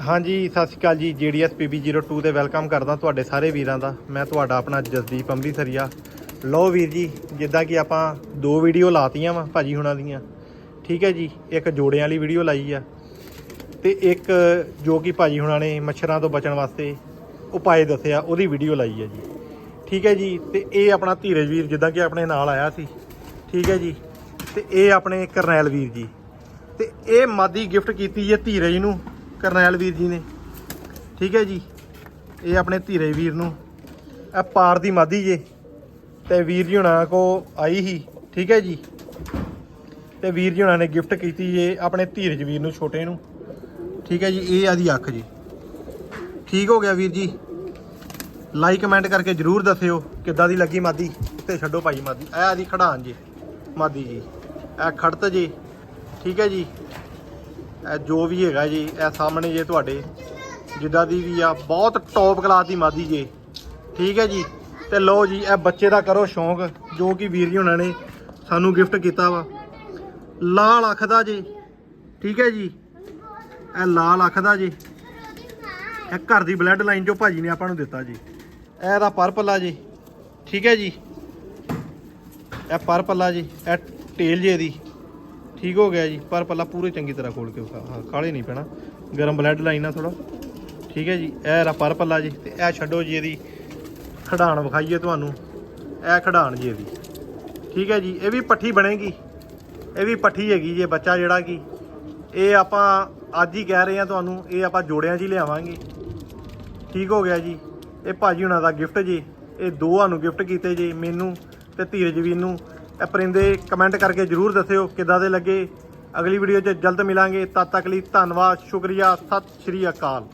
ਹਾਂਜੀ, ਸਤਿ ਸ਼੍ਰੀ ਅਕਾਲ ਜੀ ਜੀਡੀਐਸ PB02 ਤੇ ਵੈਲਕਮ ਕਰਦਾ ਤੁਹਾਡੇ ਸਾਰੇ ਵੀਰਾਂ ਦਾ। ਮੈਂ ਤੁਹਾਡਾ ਆਪਣਾ ਜਸਦੀਪ ਅੰਮ੍ਰਿਤਸਰੀਆ ਲਓ ਵੀਰ ਜੀ, ਜਿੱਦਾਂ ਕਿ ਆਪਾਂ ਦੋ ਵੀਡੀਓ ਲਾਤੀਆਂ ਵਾ ਭਾਜੀ ਹੁਣਾਂ ਦੀਆਂ। ਠੀਕ ਹੈ ਜੀ, ਇੱਕ ਜੋੜਿਆਂ ਵਾਲੀ ਵੀਡੀਓ ਲਾਈ ਆ। ਤੇ ਇੱਕ ਜੋ ਕਿ ਭਾਜੀ ਹੁਣਾਂ ਨੇ ਮੱਛਰਾਂ ਤੋਂ ਬਚਣ ਵਾਸਤੇ ਉਪਾਏ ਦੱਸਿਆ, ਉਹਦੀ ਵੀਡੀਓ ਲਾਈ ਆ ਜੀ। ਠੀਕ ਹੈ ਜੀ, ਤੇ ਇਹ ਆਪਣਾ ਧੀਰਜ ਵੀਰ ਜਿੱਦਾਂ ਕਿ ਆਪਣੇ ਨਾਲ ਆਇਆ ਸੀ। ਠੀਕ ਹੈ ਜੀ, ਤੇ ਇਹ ਆਪਣੇ ਕਰਨੈਲ ਵੀਰ ਜੀ। ਤੇ ਇਹ ਮਾਦੀ ਗਿਫਟ ਕੀਤੀ ਜੇ ਧੀਰਜ ਨੂੰ, ਕਰਨੈਲ ਵੀਰ ਜੀ ਨੇ। ਠੀਕ ਹੈ ਜੀ? ਇਹ ਆਪਣੇ ਧੀਰਜ ਵੀਰ ਨੂੰ। ਇਹ ਪਾਰ ਦੀ ਮਾਦੀ ਜੇ। ਤੇ ਵੀਰ ਜੀ ਹੁਣਾਂ ਕੋ ਆਈ ਹੀ ਠੀਕ ਹੈ ਜੀ? ਤੇ ਵੀਰ ਜੀ ਹੁਣਾਂ ਨੇ ਗਿਫਟ ਕੀਤੀ ਜੇ ਆਪਣੇ ਧੀਰਜ ਵੀਰ ਨੂੰ, ਛੋਟੇ ਨੂੰ। ਠੀਕ ਹੈ ਜੀ? ਇਹ ਆਦੀ ਅੱਖ ਜੀ। ਠੀਕ ਹੋ ਗਿਆ ਵੀਰ ਜੀ? ਲਾਈਕ ਕਮੈਂਟ ਕਰਕੇ ਜਰੂਰ ਦੱਸਿਓ ਕਿੱਦਾਂ ਦੀ ਲੱਗੀ ਮਾਦੀ। ਉੱਤੇ ਛੱਡੋ ਭਾਈ ਮਾਦੀ। ਇਹ ਆਦੀ ਖੜਾਨ ਜੀ। ਮਾਦੀ ਜੀ। ਇਹ ਖੜਤ ਜੀ। ਠੀਕ ਹੈ ਜੀ। ਇਹ ਜੋ ਵੀ ਹੈਗਾ ਜੀ, ਇਹ ਸਾਹਮਣੇ ਜੇ ਤੁਹਾਡੇ। ਜਿੱਦਾਂ ਦੀ ਵੀ ਆ, ਬਹੁਤ ਟੌਪ ਕਲਾਸ ਦੀ ਮਾਦੀ ਜੇ। ਠੀਕ ਹੈ ਜੀ। ਤੇ ਲਓ ਜੀ, ਇਹ ਬੱਚੇ ਦਾ ਕਰੋ ਸ਼ੌਂਕ, ਜੋ ਕਿ ਵੀਰ ਜੀ ਉਹਨਾਂ ਨੇ ਸਾਨੂੰ ਗਿਫਟ ਕੀਤਾ ਵਾ। ਲਾਲ ਅੱਖ ਦਾ ਜੀ। ਠੀਕ ਹੈ ਜੀ। ਇਹ ਲਾਲ ਅੱਖ ਦਾ ਜੀ। ਇਹ ਘਰ ਦੀ ਬਲੱਡ ਲਾਈਨ ਜੋ ਭਾਜੀ ਨੇ ਆਪਾਂ ਨੂੰ ਦਿੱਤਾ ਜੀ। ਇਹ ਇਹਦਾ ਪਰਪਲ ਆ ਜੀ। ਠੀਕ ਹੈ ਜੀ। ਇਹ ਪਰਪਲ ਆ ਜੀ, ਇਹ ਟੇਲ ਜੇ ਦੀ ਠੀਕ ਹੋ ਗਿਆ ਜੀ, ਪਰ ਪੱਲਾ ਪੂਰੇ ਚੰਗੀ ਤਰ੍ਹਾਂ ਖੋਲ ਕੇ ਵਿਖਾ ਹਾਂ ਕਾਲੇ ਨਹੀਂ ਪੈਣਾ। ਗਰਮ ਬਲੱਡ ਲਾਈਨ ਆ ਥੋੜਾ ਠੀਕ ਹੈ ਜੀ, ਇਹ ਇਹਦਾ ਪਰ ਪੱਲਾ ਜੀ, ਤੇ ਇਹ ਛੱਡੋ ਜੀ ਇਹਦੀ ਖਡਾਣ ਵਿਖਾਈਏ ਤੁਹਾਨੂੰ। ਇਹ ਖਡਾਣ ਜੀ ਇਹਦੀ। ਠੀਕ ਹੈ ਜੀ, ਇਹ ਵੀ ਪੱਠੀ ਬਣੇਗੀ। ਇਹ ਵੀ ਪੱਠੀ ਹੈਗੀ ਜੇ ਬੱਚਾ ਜਿਹੜਾ ਕੀ ਇਹ ਆਪਾਂ ਅੱਜ ਹੀ ਕਹਿ ਰਹੇ ਆ ਤੁਹਾਨੂੰ, ਇਹ ਆਪਾਂ ਜੋੜਿਆਂ 'ਚ ਹੀ ਲਿਆਵਾਂਗੇ। ਠੀਕ ਹੋ ਗਿਆ ਜੀ। ਇਹ ਭਾਜੀ ਹੁਣਾਂ ਦਾ ਗਿਫਟ ਜੀ। ਇਹ ਦੋਹਾਂ ਨੂੰ ਗਿਫਟ ਕੀਤੇ ਜੀ, ਮੈਨੂੰ ਤੇ ਧੀਰਜ ਵੀਰ ਨੂੰ। ਇਹ ਪਰਿੰਦੇ ਕਮੈਂਟ ਕਰਕੇ ਜਰੂਰ ਦੱਸਿਓ ਕਿੱਦਾਂ ਦੇ ਲੱਗੇ। ਅਗਲੀ ਵੀਡੀਓ 'ਚ ਜਲਦ ਮਿਲਾਂਗੇ। ਤਦ ਤੱਕ ਲਈ ਧੰਨਵਾਦ, ਸ਼ੁਕਰੀਆ, ਸਤਿ ਸ਼੍ਰੀ ਅਕਾਲ।